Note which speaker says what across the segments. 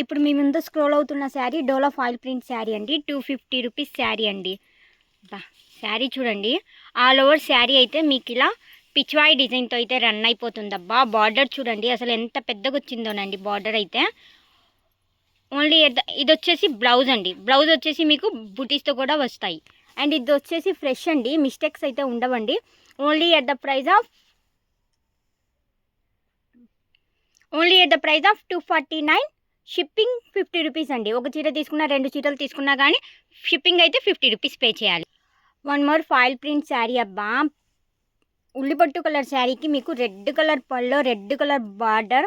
Speaker 1: ఇప్పుడు మీ ముందు స్క్రోల్ అవుతున్న శారీ డోలా ఫాయిల్ ప్రింట్ శారీ అండి. టూ ఫిఫ్టీ రూపీస్ శారీ అండి. బా శారీ చూడండి. ఆల్ ఓవర్ శారీ అయితే మీకు ఇలా పిచ్వాయి డిజైన్తో అయితే రన్ అయిపోతుందబ్బా. బార్డర్ చూడండి అసలు ఎంత పెద్దగా వచ్చిందోనండి బార్డర్ అయితే. ఓన్లీ ఇది వచ్చేసి బ్లౌజ్ అండి. బ్లౌజ్ వచ్చేసి మీకు బుటీస్తో కూడా వస్తాయి. అండ్ ఇది వచ్చేసి ఫ్రెష్ అండి. మిస్టేక్స్ అయితే ఉండవండి. Only at the price of only at the price of two forty nine shipping fifty rupees అండి. ఒక చీర తీసుకున్నా రెండు చీరలు తీసుకున్నా కానీ షిప్పింగ్ అయితే ఫిఫ్టీ రూపీస్ పే చేయాలి. One more foil print sari అబ్బా. ఉల్లిపట్టు కలర్ శారీకి మీకు రెడ్ కలర్ పళ్ళు red colour border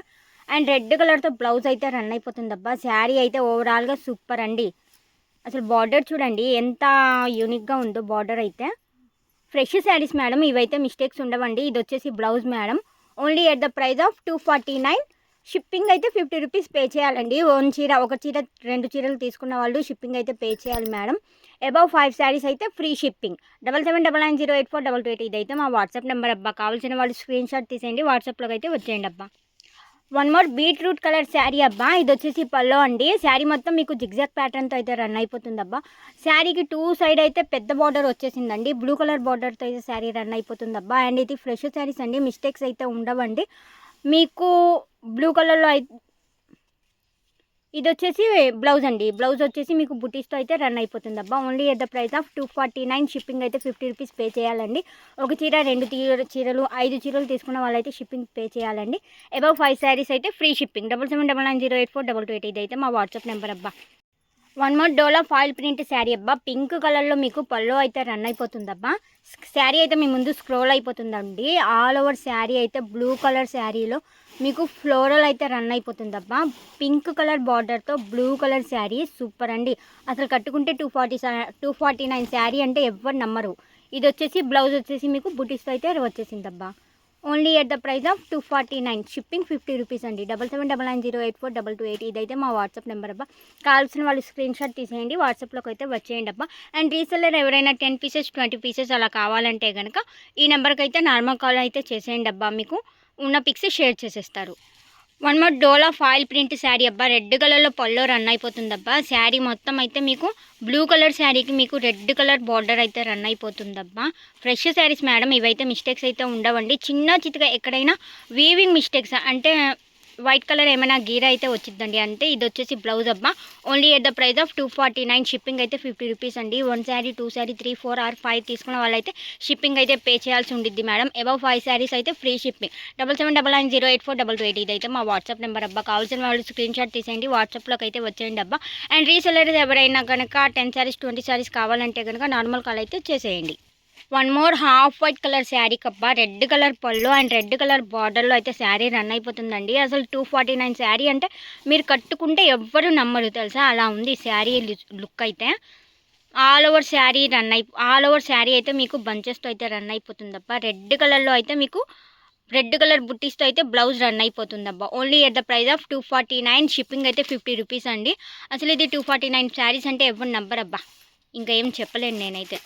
Speaker 1: and red కలర్తో బ్లౌజ్ అయితే రన్ అయిపోతుంది అబ్బా. శారీ అయితే ఓవరాల్గా సూపర్ అండి. అసలు బార్డర్ చూడండి ఎంత యూనిక్గా ఉందో బార్డర్ అయితే. ఫ్రెష్ శారీస్ మేడం ఇవైతే మిస్టేక్స్ ఉండవండి. ఇది వచ్చేసి blouse madam only at the price of two forty nine shipping అయితే ఫిఫ్టీ రూపీస్ పే చేయాలండి. ఓన్ చీర ఒక చీర రెండు చీరలు తీసుకున్న వాళ్ళు షిప్పింగ్ అయితే పే చేయాలి మేడం. అబౌవ్ ఫైవ్ శారీస్ అయితే free shipping. Double seven double nine zero eight four double two eight ఇదైతే మా వాట్సాప్ నెంబర్ అబ్బా. కావాల్సిన వాళ్ళు స్క్రీన్ షాట్ తీసేయండి వాట్సాప్లోకి అయితే వచ్చేయండి అబ్బా. One more beetroot colour sari అబ్బా. ఇది వచ్చేసి పల్లో అండి. శారీ మొత్తం మీకు జిగ్జాగ్ ప్యాటర్న్తో అయితే రన్ అయిపోతుంది అబ్బా. శారీకి టూ సైడ్ అయితే పెద్ద బార్డర్ వచ్చేసిందండి. బ్లూ కలర్ బార్డర్తో అయితే శారీ రన్ అయిపోతుంది అబ్బా. అండ్ ఇది ఫ్రెష్ శారీస్ అండి. మిస్టేక్స్ అయితే ఉండవండి. మీకు బ్లూ కలర్లో అయితే ఇది వచ్చేసి బ్లౌజ్ అండి. బ్లౌజ్ వచ్చేసి మీకు బుటీస్తో అయితే రన్ అయిపోతుంది అబ్బా only at the price of two forty nine shipping అయితే ఫిఫ్టీ రూపీస్ పే చేయాలండి. ఒక చీర రెండు చీరలు ఐదు చీరలు తీసుకున్న వాళ్ళైతే షిప్పింగ్ పే చేయాలండి. అబౌవ్ ఫైవ్ శారీస్ అయితే free shipping. Double seven double nine zero eight four double two eight. ఇది అయితే మా వాట్సాప్ నెంబర్ అబ్బా one more Dolo foil print sari అబ్బా. పింక్ కలర్లో మీకు పళ్ళు అయితే రన్ అయిపోతుందబ్బా. శారీ అయితే మీ ముందు స్క్రోల్ అయిపోతుందండి. ఆల్ ఓవర్ శారీ అయితే బ్లూ కలర్ శారీలో మీకు ఫ్లోరల్ అయితే రన్ అయిపోతుందబ్బా. పింక్ కలర్ బార్డర్తో బ్లూ కలర్ శారీ సూపర్ అండి. అసలు కట్టుకుంటే two forty two forty nine sari అంటే ఎవ్వరు నమ్మరు. ఇది వచ్చేసి బ్లౌజ్ వచ్చేసి మీకు బుటీస్తో అయితే వచ్చేసిందబ్బా. Only at the price of two forty nine. Shipping fifty rupees అండి. Double seven double nine zero eight four double two eight ఇదైతే మా వాట్సాప్ నెంబర్ అబ్బా. కావాల్సిన వాళ్ళు స్క్రీన్ షాట్ తీసేయండి. వాట్సాప్లోకి అయితే వచ్చేయండి అబ్బా. అండ్ రీసెల్లర్ ఎవరైనా టెన్ పీసెస్ ట్వంటీ పీసెస్ అలా కావాలంటే కనుక ఈ నెంబర్కి అయితే నార్మల్ కాల్ అయితే చేసేయండి అబ్బా. మీకు ఉన్న పిక్స్ షేర్ చేసేస్తారు. వన్ మోర్ డోలా ఫాయిల్ ప్రింట్ శారీ అబ్బా. రెడ్ కలర్లో పల్లో రన్ అయిపోతుంది అబ్బా శారీ మొత్తం అయితే మీకు బ్లూ కలర్ శారీకి మీకు రెడ్ కలర్ బార్డర్ అయితే రన్ అయిపోతుంది అబ్బా ఫ్రెష్ శారీస్ మేడం ఇవైతే మిస్టేక్స్ అయితే ఉండవండి. చిన్న చితిగా ఎక్కడైనా వీవింగ్ మిస్టేక్స్ అంటే వైట్ కలర్ ఏమైనా గీర అయితే వచ్చిందండి అంటే ఇది వచ్చేసి బ్లౌజ్ అబ్బా. Only at the price of two forty nine shipping అయితే ఫిఫ్టీ రూపీస్ అండి. One sari two sari three four or five తీసుకున్న వాళ్ళైతే షిప్పింగ్ అయితే పే చేయాల్సి ఉండిద్ది మేడం అబౌవ్ ఫైవ్ శారీస్ అయితే free shipping double seven double nine zero eight four double two eight ఇదైతే మా వాట్సాప్ నెంబర్ అబ్బా. కావాల్సిన వాళ్ళు స్క్రీన్ షాట్ తీసేయండి. వాట్సాప్లోకి అయితే వచ్చేయండి అబ్బా. అండ్ రీసెలర్స్ ఎవరైనా కనుక టెన్ శారీస్ ట్వంటీ శారీస్ కావాలంటే కనుక నార్మల్ కాల్ అయితే చేసేయండి. One more half white colour sari కబ్బా. Red colour పళ్ళు అండ్ రెడ్ కలర్ బార్డర్లో అయితే శారీ రన్ అయిపోతుందండి. అసలు టూ ఫార్టీ నైన్ శారీ అంటే మీరు కట్టుకుంటే ఎవ్వరు నమ్మరు తెలుసా? అలా ఉంది శారీ లుక్ అయితే. ఆల్ ఓవర్ శారీ రన్ అయి ఆల్ ఓవర్ శారీ అయితే మీకు బంచెస్తో అయితే రన్ అయిపోతుందబ్బా. రెడ్ కలర్లో అయితే మీకు రెడ్ కలర్ బుట్టీస్తో అయితే blouse run అయిపోతుందబ్బా. Only at the price of two forty nine shipping అయితే ఫిఫ్టీ రూపీస్ అండి. అసలు ఇది టూ ఫార్టీ నైన్ శారీస్ అంటే ఎవరు నమ్మరబ్బా. ఇంకా ఏం చెప్పలేను నేనైతే.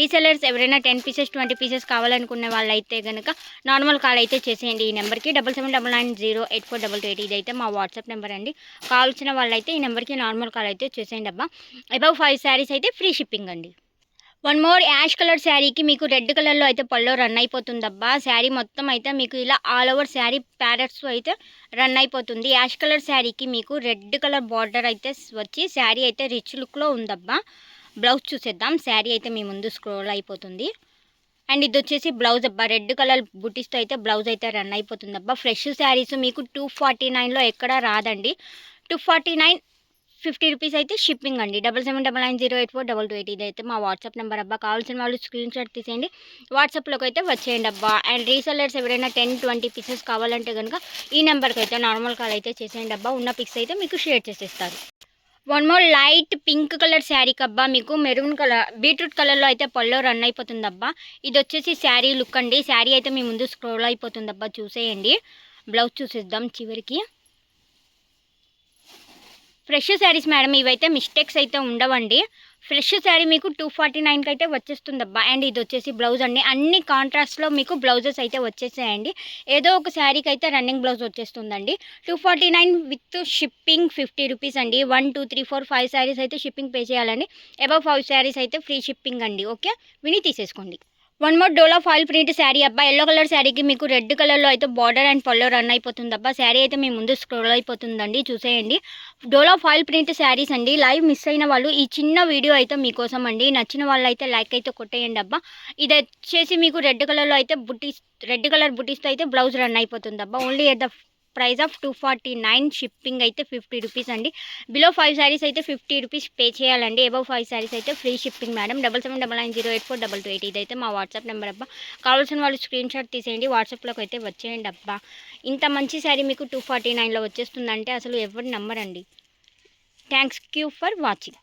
Speaker 1: రీసెలర్స్ ఎవరైనా టెన్ పీసెస్ ట్వంటీ పీసెస్ కావాలనుకునే వాళ్ళైతే కనుక నార్మల్ కాల్ అయితే చేసేయండి. ఈ నెంబర్కి double seven double nine zero eight four double two eight ఇదైతే మా వాట్సాప్ నెంబర్ అండి. కావాల్సిన వాళ్ళైతే ఈ నెంబర్కి నార్మల్ కాల్ అయితే చేసేయండి అబ్బా. అబౌవ్ ఫైవ్ శారీస్ అయితే ఫ్రీ షిప్పింగ్ అండి. వన్ మోర్ యాష్ కలర్ శారీకి మీకు రెడ్ కలర్లో అయితే పళ్ళు రన్ అయిపోతుందబ్బా శారీ మొత్తం అయితే మీకు ఇలా ఆల్ ఓవర్ శారీ ప్యారెట్స్ అయితే రన్ అయిపోతుంది. యాష్ కలర్ శారీకి మీకు రెడ్ కలర్ బార్డర్ అయితే వచ్చి శారీ అయితే రిచ్ లుక్లో ఉందబ్బా. బ్లౌజ్ చూసేద్దాం. శారీ అయితే మీ ముందు స్క్రోల్ అయిపోతుంది. అండ్ ఇది వచ్చేసి బ్లౌజ్ అబ్బా. రెడ్ కలర్ బుటీస్తో అయితే బ్లౌజ్ అయితే రన్ అయిపోతుంది అబ్బా. ఫ్రెష్ శారీస్ మీకు టూ ఫార్టీ నైన్లో ఎక్కడా రాదండి. Two forty nine fifty rupees అయితే షిప్పింగ్ అండి. Double seven double nine zero eight four double two eight ఇది అయితే మా వాట్సాప్ నెంబర్ అబ్బా. కావాల్సిన వాళ్ళు స్క్రీన్ షాట్ తీసేయండి. వాట్సాప్లోకి అయితే వచ్చేయండి అబ్బా. అండ్ రీసెల్లర్స్ ఎవరైనా టెన్ ట్వంటీ పీసెస్ కావాలంటే కనుక ఈ నెంబర్కి అయితే నార్మల్ కాల్ అయితే చేసేయండి అబ్బా. ఉన్న పిక్స్ అయితే మీకు షేర్ చేసేస్తారు. One more light pink colour శారీకి అబ్బా మీకు మెరూన్ కలర్ బీట్రూట్ కలర్లో అయితే పళ్ళో రన్ అయిపోతుంది అబ్బా. ఇది వచ్చేసి శారీ లుక్ అండి. శారీ అయితే మీ ముందు స్క్రోల్ అయిపోతుంది అబ్బా చూసేయండి. బ్లౌజ్ చూసేద్దాం చివరికి. ఫ్రెష్ శారీస్ మేడం ఇవైతే మిస్టేక్స్ అయితే ఉండవండి. ఫ్రెష్ శారీ మీకు టూ ఫార్టీ నైన్కి అయితే వచ్చేస్తుంది అబ్బా అండ్ ఇది వచ్చేసి బ్లౌజ్ అండి. అన్ని కాంట్రాస్ట్లో మీకు బ్లౌజెస్ అయితే వచ్చేసాయండి. ఏదో ఒక శారీకి అయితే రన్నింగ్ బ్లౌజ్ వచ్చేస్తుందండి. Two forty nine with shipping fifty rupees అండి. One two three four five saris అయితే షిప్పింగ్ పే చేయాలండి. అబౌవ్ ఫైవ్ శారీస్ అయితే ఫ్రీ షిప్పింగ్ అండి. ఓకే విని తీసేసుకోండి. వన్ మోర్ డోలా ఫాయిల్ ప్రింట్ శారీ అబ్బా ఎల్లో కలర్ శారీకి మీకు రెడ్ కలర్లో అయితే బార్డర్ అండ్ పల్లో రన్ అయిపోతుంది. అబ్బా శారీ అయితే మీ ముందు స్క్రోల్ అయిపోతుందండి. చూసేయండి. డోలా ఫాయిల్ ప్రింట్ శారీస్ అండి. లైవ్ మిస్ అయిన వాళ్ళు ఈ చిన్న వీడియో అయితే మీకోసం అండి. నచ్చిన వాళ్ళు అయితే లైక్ అయితే కొట్టేయండి అబ్బా. ఇది వచ్చేసి మీకు రెడ్ కలర్లో అయితే బుటీస్ రెడ్ కలర్ బుటీస్తో అయితే బ్లౌజ్ రన్ అయిపోతుంది అబ్బా. Only at the price of two forty nine shipping అయితే ఫిఫ్టీ రూపీస్ అండి. బిలో ఫైవ్ శారీస్ అయితే ఫిఫ్టీ రూపీస్ పే చేయాలండి. ఎబవ్ ఫైవ్ శారీస్ అయితే free shipping madam. Double seven double nine zero eight four double two eight ఇదైతే మా WhatsApp number అబ్బా. కావాల్సిన వాళ్ళు స్క్రీన్ షాట్ తీసేయండి. వాట్సాప్లోకి అయితే వచ్చేయండి అబ్బా. ఇంత మంచి శారీ మీకు టూ ఫార్టీ నైన్లో వచ్చేస్తుందంటే అసలు ఎవరు నమ్మరండి. Thank you for watching